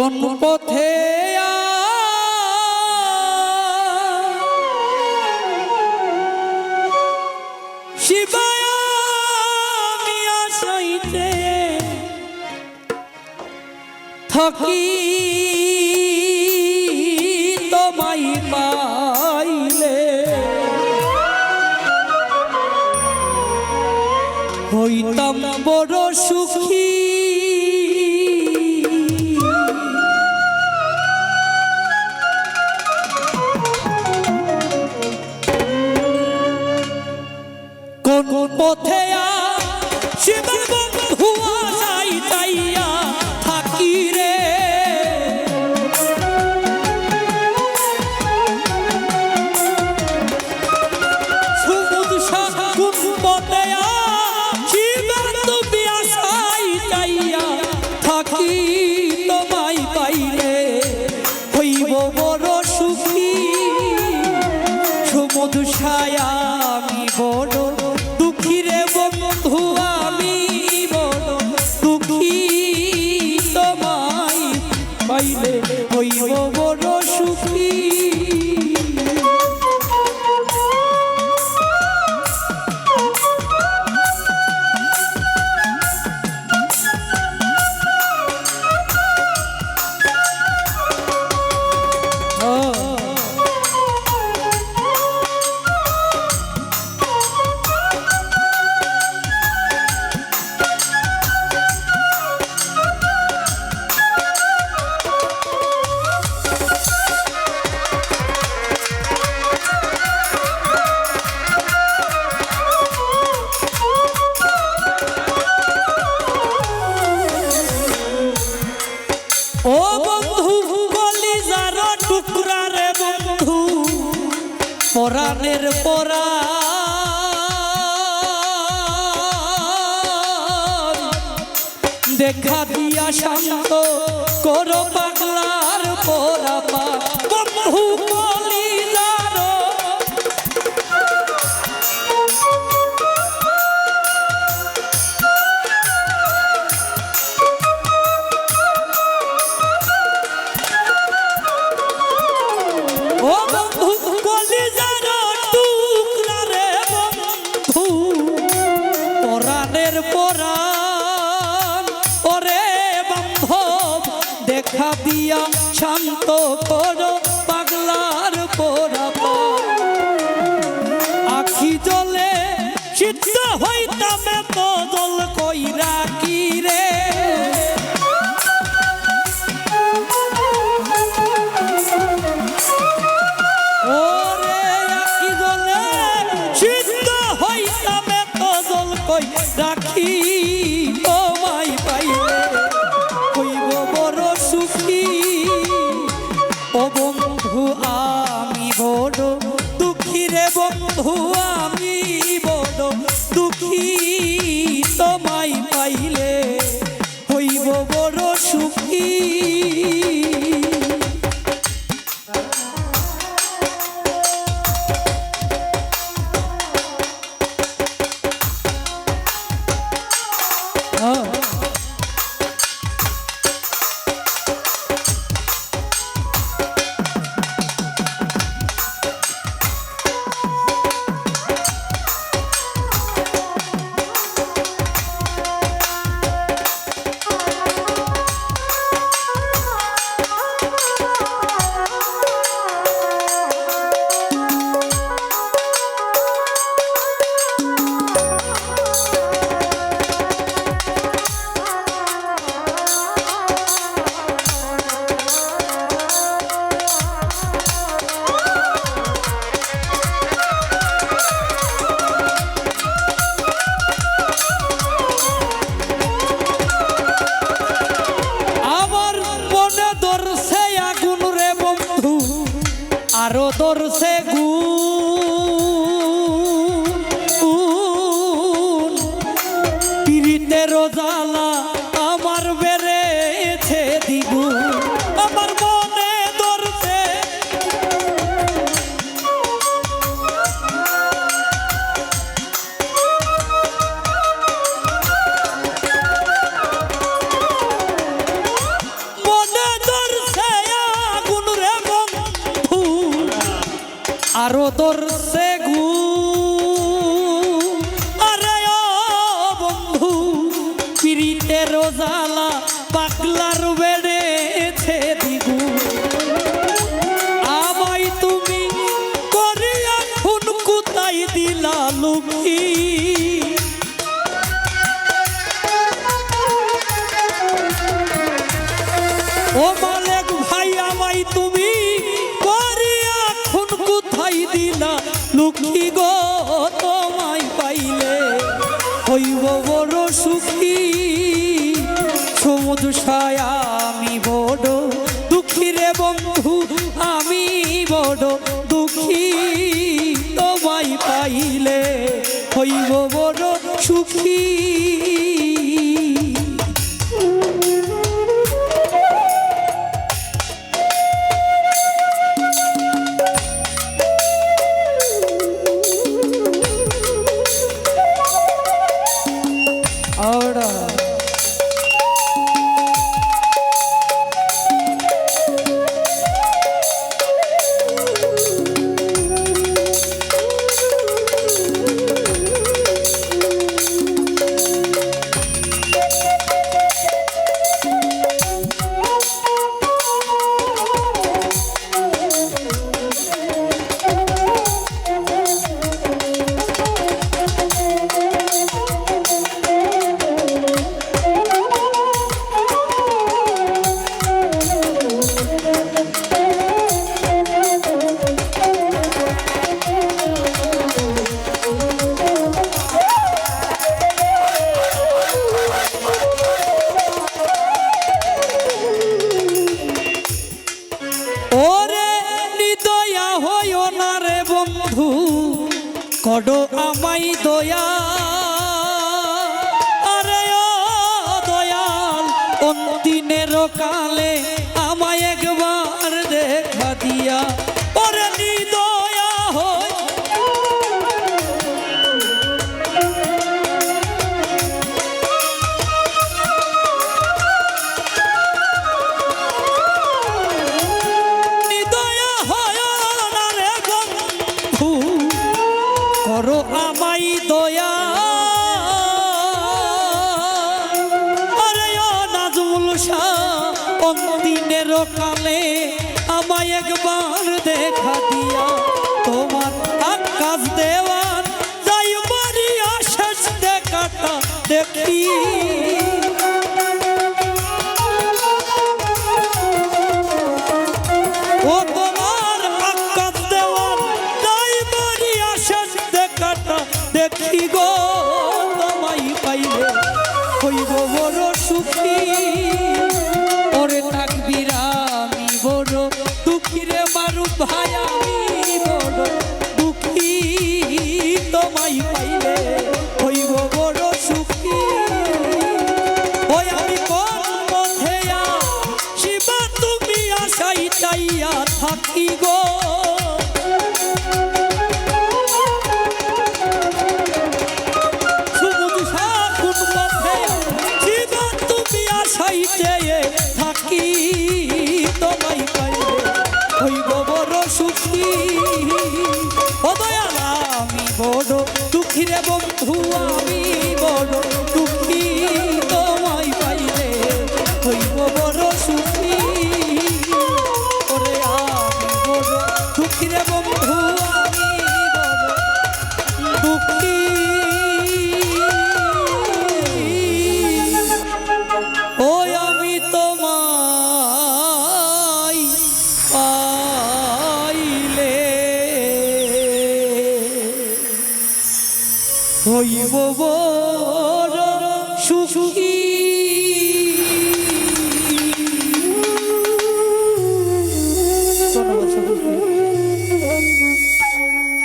কোন পথে শিবায় আমি আসাইতে থাকি তোমায় পাইলে। হইতাম বড় সুখী পথে শিবের বন্ধু যাই তাইয়া থাকি রে। সুমুদ শাহ কোন পরাণের পরা। দেখা দিয়া শান্ত করো পাগলার পরা পা। দিয়া শান্ত করো পাগলার পোড়া আখি জলে সিদ্ধ হইতাম বন্ধু আমি বড়। দুঃখী রে বন্ধু আমি বড়। দুঃখী তোমায় পাইলে tercero. দর্শে গু আরে বন্ধু পিরিতে রোজালা লুকি গো, তোমায় পাইলে হইব বড় সুখী। সমুদ্র ছায়া আমি বড়, দুঃখী রে বন্ধু, আমি বড় দুঃখী। তোমায় পাইলে হইব বড় সুখী। অন্তিনের অন্তিনের কালে আমায় একবার দেখা দিয়া। তোমার আকাশ দেওয়ার যাই মারিয়া শেষ দেখাটা দেখি। ও তোমার থাকি গো। থাকি, তোমায় পাইলে হইব বড় সুখী। ও দয়াল আমি বড় দুঃখী বন্ধু আমি বড়। হইব বড় সুখী